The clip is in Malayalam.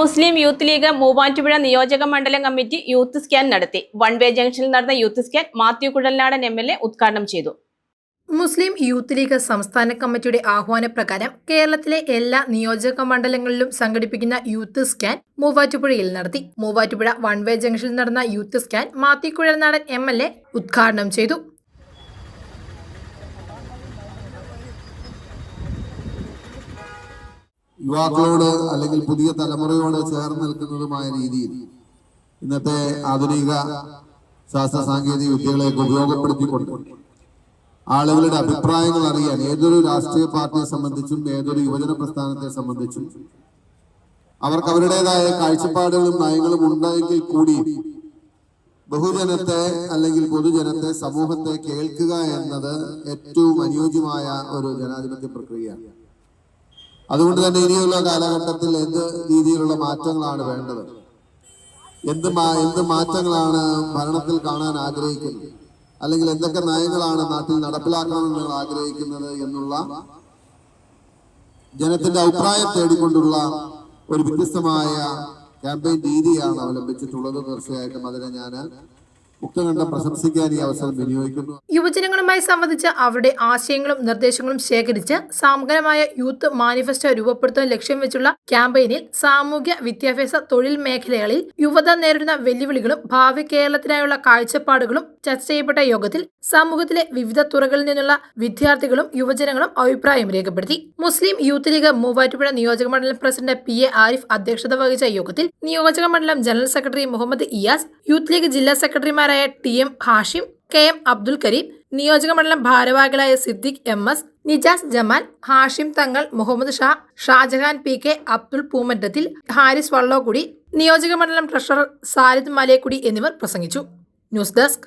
മുസ്ലിം യൂത്ത് ലീഗ് മൂവാറ്റുപുഴ നിയോജക മണ്ഡലം കമ്മിറ്റി യൂത്ത് സ്കാൻ നടത്തി. വൺ വേ ജംഗ്ഷനിൽ നടന്ന youth scan Mathew Kuzhalnadan M L A ഉദ്ഘാടനം ചെയ്തു. മുസ്ലിം യൂത്ത് ലീഗ് സംസ്ഥാന കമ്മിറ്റിയുടെ ആഹ്വാനപ്രകാരം കേരളത്തിലെ എല്ലാ നിയോജക മണ്ഡലങ്ങളിലും സംഘടിപ്പിക്കുന്ന യൂത്ത് സ്കാൻ മൂവാറ്റുപുഴയിൽ നടത്തി. മൂവാറ്റുപുഴ വൺ വേ ജംഗ്ഷനിൽ നടന്ന youth scan Mathew Kuzhalnadan M L A ഉദ്ഘാടനം ചെയ്തു. യുവാക്കളോട് അല്ലെങ്കിൽ പുതിയ തലമുറയോട് ചേർന്ന് നിൽക്കുന്നതുമായ രീതിയിൽ ഇന്നത്തെ ആധുനിക ശാസ്ത്ര സാങ്കേതിക വിദ്യകളെയൊക്കെ ഉപയോഗപ്പെടുത്തിക്കൊണ്ട് ആളുകളുടെ അഭിപ്രായങ്ങൾ അറിയാൻ ഏതൊരു രാഷ്ട്രീയ പാർട്ടിയെ സംബന്ധിച്ചും ഏതൊരു യുവജന പ്രസ്ഥാനത്തെ സംബന്ധിച്ചും അവർക്ക് അവരുടേതായ കാഴ്ചപ്പാടുകളും നയങ്ങളും ഉണ്ടെങ്കിൽ കൂടി ബഹുജനത്തെ അല്ലെങ്കിൽ പൊതുജനത്തെ സമൂഹത്തെ കേൾക്കുക എന്നത് ഏറ്റവും അനുയോജ്യമായ ഒരു ജനാധിപത്യ പ്രക്രിയയാണ്. അതുകൊണ്ട് തന്നെ ഇനിയുള്ള കാലഘട്ടത്തിൽ എന്ത് രീതിയിലുള്ള മാറ്റങ്ങളാണ് വേണ്ടത്? എന്ത് എന്ത് മാറ്റങ്ങളാണ് ഭരണത്തിൽ കാണാൻ ആഗ്രഹിക്കുന്നത്? അല്ലെങ്കിൽ എന്തൊക്കെ നയങ്ങളാണ് നാട്ടിൽ നടപ്പിലാക്കണമെന്ന് നിങ്ങൾ ആഗ്രഹിക്കുന്നത് എന്നുള്ള ജനത്തിന്റെ അഭിപ്രായം തേടിക്കൊണ്ടുള്ള ഒരു വ്യത്യസ്തമായ ക്യാമ്പയിൻ രീതിയാണ് അവലംബിച്ചിട്ടുള്ളത്. തീർച്ചയായിട്ടും അതിനെ ഞാൻ അവസരം യുവജനങ്ങളുമായി സംബന്ധിച്ച് അവരുടെ ആശയങ്ങളും നിർദ്ദേശങ്ങളും ശേഖരിച്ച് സമഗ്രമായ യൂത്ത് മാനിഫെസ്റ്റോ രൂപപ്പെടുത്താൻ ലക്ഷ്യം വെച്ചുള്ള ക്യാമ്പയിനിൽ സാമൂഹ്യ വിദ്യാഭ്യാസ തൊഴിൽ മേഖലകളിൽ യുവത നേരിടുന്ന വെല്ലുവിളികളും ഭാവി കേരളത്തിനായുള്ള കാഴ്ചപ്പാടുകളും ചർച്ച ചെയ്യപ്പെട്ട യോഗത്തിൽ സമൂഹത്തിലെ വിവിധ തുറകളിൽ നിന്നുള്ള വിദ്യാർത്ഥികളും യുവജനങ്ങളും അഭിപ്രായം രേഖപ്പെടുത്തി. മുസ്ലിം യൂത്ത് ലീഗ് മൂവാറ്റുപുഴ നിയോജക മണ്ഡലം പ്രസിഡന്റ് പി എ ആരിഫ് അധ്യക്ഷത വഹിച്ച യോഗത്തിൽ നിയോജക മണ്ഡലം general secretary Muhammad Iyas youth league ജില്ലാ സെക്രട്ടറിമാരായ T M Hashim K M Abdul Kareem നിയോജക മണ്ഡലം ഭാരവാഹികളായ Siddique M S Nijas Jamal Hashim Thangal Muhammad Shah Shajahan P K Abdul Poomattathil Haris Vallokkudi നിയോജക മണ്ഡലം ട്രഷറർ സാരിദ് മലേക്കുടി എന്നിവർ പ്രസംഗിച്ചു. News desk